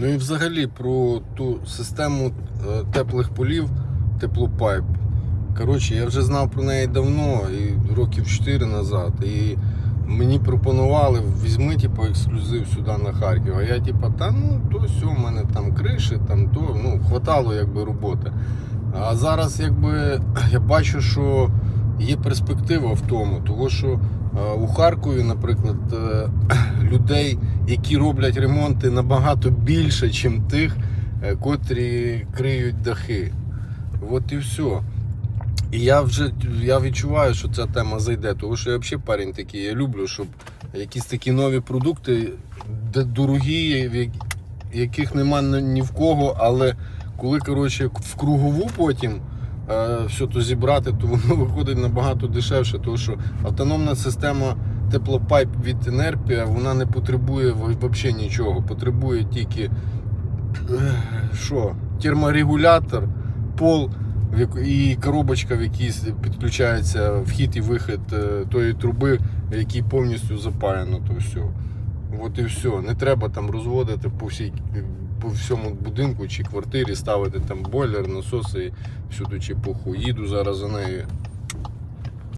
Ну і взагалі про ту систему е, теплих полів, теплопайп. Коротше, я вже знав про неї давно, і років 4 назад. І мені пропонували, візьми типу, ексклюзив сюди на Харків. А я типу, та ну то все, в мене там криші, там то, ну, хватало якби роботи. А зараз якби я бачу, що є перспектива в тому, того що е, у Харкові, наприклад, е, людей, які роблять ремонти набагато більше, ніж тих, е, котрі криють дахи. От і все. І я вже я відчуваю, що ця тема зайде, тому що я взагалі парень такий, я люблю, щоб якісь такі нові продукти, дорогі, яких нема ні в кого, але коли коротше, в кругову потім все то зібрати, то воно виходить набагато дешевше, тому що автономна система теплопайп від Enerpia, вона не потребує взагалі нічого, потребує тільки е, що, терморегулятор, пол і коробочка, в якій підключається вхід і вихід е, тої труби, в якій повністю запаяно то все. От і все. Не треба там розводити по всій по всьому будинку чи квартирі, ставити там бойлер, насоси і чи чепуху. Їду зараз за нею